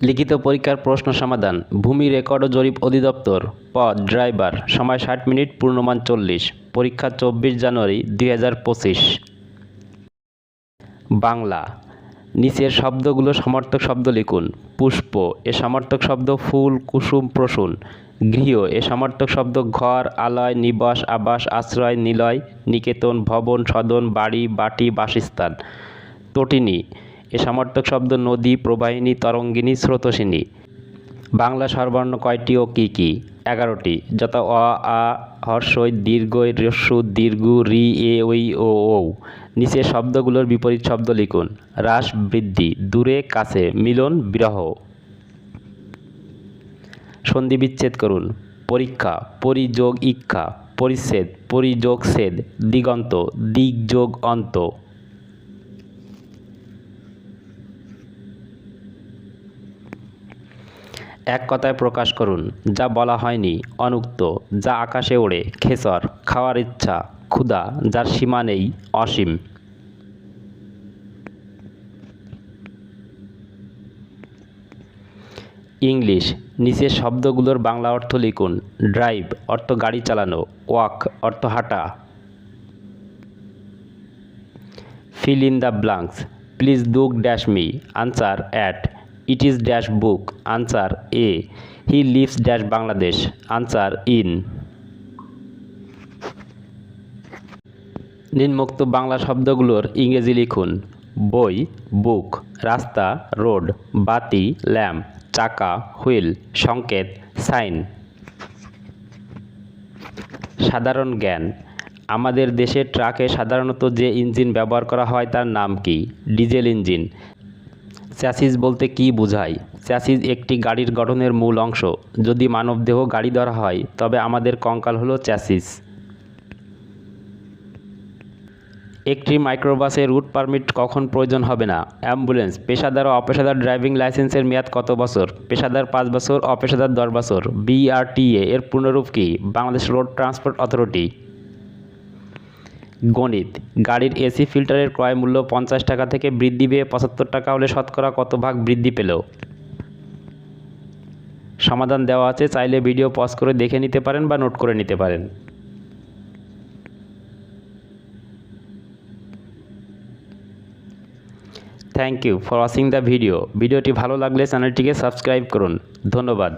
লিখিত পরীক্ষার প্রশ্ন সমাধান। ভূমি রেকর্ড ও জরিপ অধিদপ্তর পদ ড্রাইভার, সময় ষাট মিনিট, পূর্ণমান চল্লিশ, পরীক্ষা চব্বিশ জানুয়ারি দুই হাজার পঁচিশ। বাংলা, নিচের শব্দগুলো সমর্থক শব্দ লিখুন। পুষ্প, এ সমর্থক শব্দ ফুল, কুসুম, প্রসূন। গৃহ, এ সমর্থক শব্দ ঘর, আলয়, নিবাস, আবাস, আশ্রয়, নিলয়, নিকেতন, ভবন, সদন, বাড়ি, বাটি, বাসস্থান। তটিনী এ সমর্থক শব্দ নদী, প্রবাহিনী, তরঙ্গিনী, স্রোতসিনী। বাংলা স্বরবর্ণ কয়টি ও কী কী? এগারোটি। যথা অ, আ হর্ষই দীর্ঘ, রস্যু, দীর্ঘ, রি, এ ওই ও, ঔ। নিচের শব্দগুলোর বিপরীত শব্দ লিখুন। হ্রাস, বৃদ্ধি, দূরে, কাছে, মিলন, বিরহ। সন্ধি বিচ্ছেদ করুন। পরীক্ষা, পরিযোগ, ইক্ষা, পরিচ্ছেদ, পরিযোগ, ছেদ, দিগন্ত দিক যোগ, অন্ত। এক কথায় প্রকাশ করুন, যা বলা হয়নি, অনুক্ত, যা আকাশে ওড়ে খেচর খাওয়ার ইচ্ছা, ক্ষুধা, যার সীমা নেই, অসীম। ইংলিশ নিচের শব্দগুলোর বাংলা অর্থ লিখুন, ড্রাইভ, অর্থ গাড়ি চালানো, ওয়াক, অর্থ হাঁটা। Fill in the blanks, please do dash me answer at it is dash book answer a he lives dash bangladesh answer in নিম্নোক্ত বাংলা শব্দগুলোর ইংরেজি লিখুন। বই, বুক, রাস্তা, রোড, বাতি, ল্যাম্প, চাকা, হুইল, সংকেত, সাইন। সাধারণ জ্ঞান। আমাদের দেশের ট্রাকে সাধারণত যে ইঞ্জিন ব্যবহার করা হয় তার নাম কি? Diesel engine. চ্যাসিস বলতে কি বোঝায়? চ্যাসিস একটি গাড়ির গঠনের মূল অংশ। যদি মানবদেহ গাড়ি ধরা হয়, তবে আমাদের কঙ্কাল হলো চ্যাসিস। একটি মাইক্রোবাসে রুট পারমিট কখন প্রয়োজন হবে না? অ্যাম্বুলেন্স, পেশাদার ও অপেশাদার ড্রাইভিং লাইসেন্সের মেয়াদ কত বছর? পেশাদার পাঁচ বছর, অপেশাদার দশ বছর? বিআরটিএ এর পূর্ণরূপ কি? Bangladesh road transport authority. গণিত। গাড়ির এসি ফিল্টারের ক্রয় মূল্য পঞ্চাশ টাকা থেকে বৃদ্ধি পেয়ে পঁচাত্তর টাকা হলে শতকরা কত ভাগ বৃদ্ধি পেল? সমাধান দেওয়া আছে, চাইলে ভিডিও পজ করে দেখে নিতে পারেন বা নোট করে নিতে পারেন। Thank you for watching the video ভিডিওটি ভালো লাগলে চ্যানেলটিকে সাবস্ক্রাইব করুন। ধন্যবাদ।